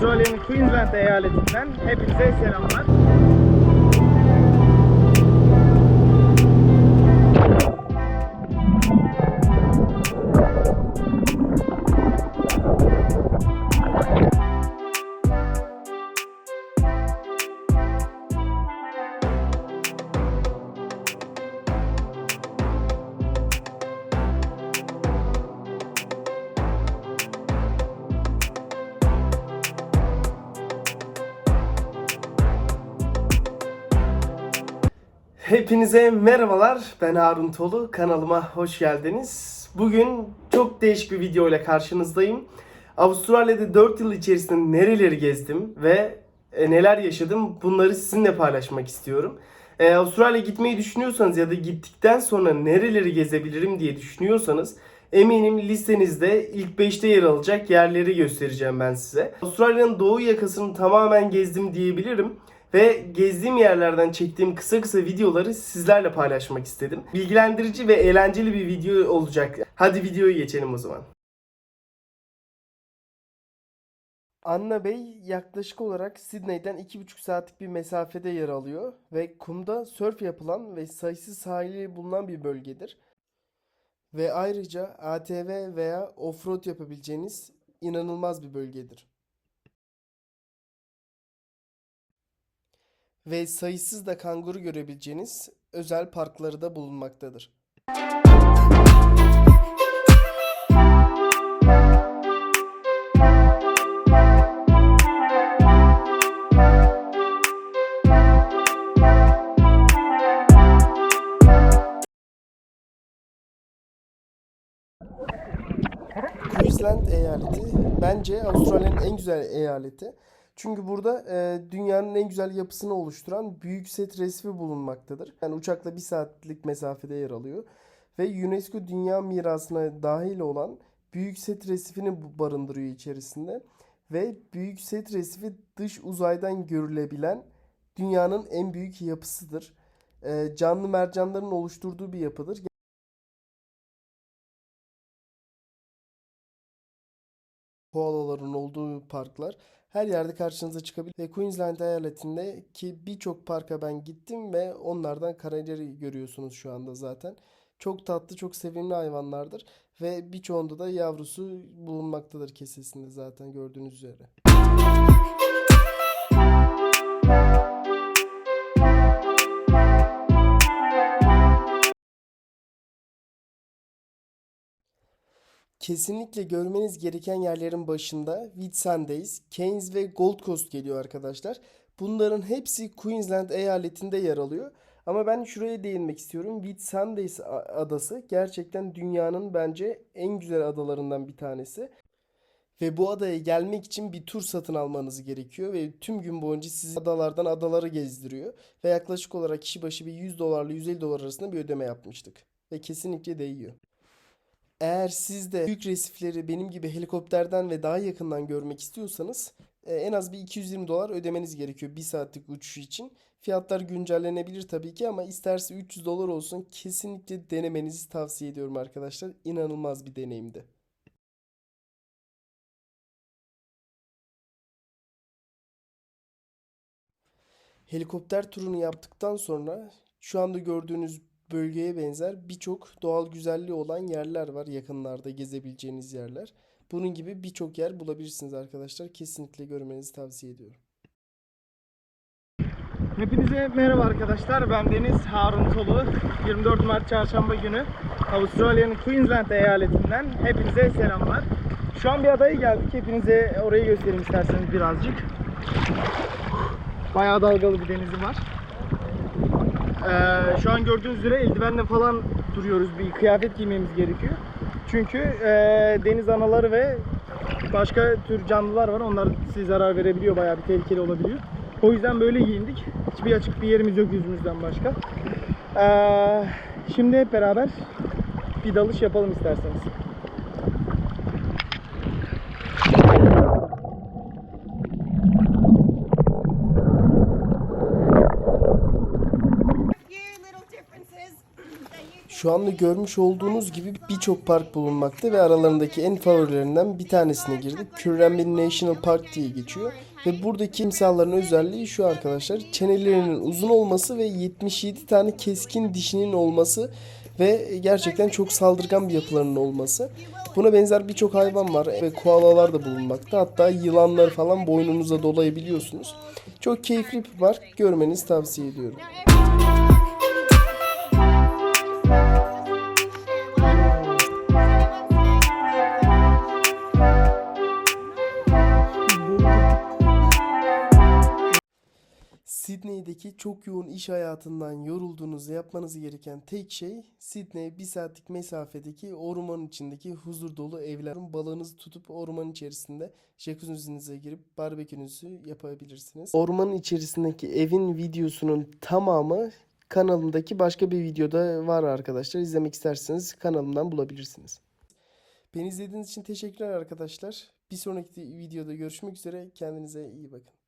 Avustralya'nın Queensland eyaletinden hepinize selamlar. Hepinize merhabalar. Ben Harun Tolu. Kanalıma hoş geldiniz. Bugün çok değişik bir video ile karşınızdayım. Avustralya'da 4 yıl içerisinde nereleri gezdim ve e, neler yaşadım bunları sizinle paylaşmak istiyorum. E, Avustralya'ya gitmeyi düşünüyorsanız ya da gittikten sonra nereleri gezebilirim diye düşünüyorsanız eminim listenizde ilk 5'te yer alacak yerleri göstereceğim ben size. Avustralya'nın doğu yakasını tamamen gezdim diyebilirim. Ve gezdiğim yerlerden çektiğim kısa kısa videoları sizlerle paylaşmak istedim. Bilgilendirici ve eğlenceli bir video olacak. Hadi videoya geçelim o zaman. Anna Bay yaklaşık olarak Sydney'den 2,5 saatlik bir mesafede yer alıyor ve kumda sörf yapılan ve sayısız sahili bulunan bir bölgedir. Ve ayrıca ATV veya offroad yapabileceğiniz inanılmaz bir bölgedir. Ve sayısız da kanguru görebileceğiniz özel parkları da bulunmaktadır. Queensland eyaleti bence Avustralya'nın en güzel eyaleti. Çünkü burada e, dünyanın en güzel yapısını oluşturan Büyük Set Resifi bulunmaktadır. Yani uçakla bir saatlik mesafede yer alıyor. Ve UNESCO Dünya Mirası'na dahil olan Büyük Set Resifi'ni barındırıyor içerisinde. Ve Büyük Set Resifi dış uzaydan görülebilen dünyanın en büyük yapısıdır. E, canlı mercanların oluşturduğu bir yapıdır. koalaların olduğu parklar her yerde karşınıza çıkabilir. Ve Queensland eyaletindeki birçok parka ben gittim ve onlardan karaleri görüyorsunuz şu anda zaten. Çok tatlı, çok sevimli hayvanlardır ve birçoğunda da yavrusu bulunmaktadır kesesinde zaten gördüğünüz üzere. Kesinlikle görmeniz gereken yerlerin başında Whitsundays, Keynes ve Gold Coast geliyor arkadaşlar. Bunların hepsi Queensland eyaletinde yer alıyor. Ama ben şuraya değinmek istiyorum. Whitsundays adası gerçekten dünyanın bence en güzel adalarından bir tanesi. Ve bu adaya gelmek için bir tur satın almanız gerekiyor ve tüm gün boyunca sizi adalardan adaları gezdiriyor. Ve yaklaşık olarak kişi başı bir 100 dolarla 150 dolar arasında bir ödeme yapmıştık. Ve kesinlikle değiyor. Eğer siz de büyük resifleri benim gibi helikopterden ve daha yakından görmek istiyorsanız e, en az bir 220 dolar ödemeniz gerekiyor bir saatlik uçuş için. Fiyatlar güncellenebilir tabii ki ama isterse 300 dolar olsun kesinlikle denemenizi tavsiye ediyorum arkadaşlar. İnanılmaz bir deneyimdi. Helikopter turunu yaptıktan sonra şu anda gördüğünüz bölgeye benzer birçok doğal güzelliği olan yerler var yakınlarda gezebileceğiniz yerler. Bunun gibi birçok yer bulabilirsiniz arkadaşlar. Kesinlikle görmenizi tavsiye ediyorum. Hepinize merhaba arkadaşlar. Ben Deniz Harun Tolu. 24 Mart Çarşamba günü Avustralya'nın Queensland eyaletinden hepinize selamlar. Şu an bir adaya geldik. Hepinize orayı göstereyim isterseniz birazcık. Bayağı dalgalı bir denizi var. Ee, şu an gördüğünüz üzere eldivenle falan duruyoruz. Bir kıyafet giymemiz gerekiyor. Çünkü e, deniz anaları ve başka tür canlılar var. Onlar size zarar verebiliyor. Bayağı bir tehlikeli olabiliyor. O yüzden böyle giyindik. Hiçbir açık bir yerimiz yok yüzümüzden başka. Ee, şimdi hep beraber bir dalış yapalım isterseniz. Şu anda görmüş olduğunuz gibi birçok park bulunmakta ve aralarındaki en favorilerinden bir tanesine girdik. Currambin National Park diye geçiyor. Ve buradaki timsahların özelliği şu arkadaşlar. Çenelerinin uzun olması ve 77 tane keskin dişinin olması ve gerçekten çok saldırgan bir yapılarının olması. Buna benzer birçok hayvan var ve koalalar da bulunmakta. Hatta yılanlar falan boynunuza dolayabiliyorsunuz. Çok keyifli bir park. Görmenizi tavsiye ediyorum. Sydney'deki çok yoğun iş hayatından yorulduğunuzda yapmanız gereken tek şey Sydney'e bir saatlik mesafedeki ormanın içindeki huzur dolu evler. Balığınızı tutup ormanın içerisinde jacuzzi'nize girip barbekünüzü yapabilirsiniz. Ormanın içerisindeki evin videosunun tamamı kanalımdaki başka bir videoda var arkadaşlar. İzlemek isterseniz kanalımdan bulabilirsiniz. Beni izlediğiniz için teşekkürler arkadaşlar. Bir sonraki videoda görüşmek üzere. Kendinize iyi bakın.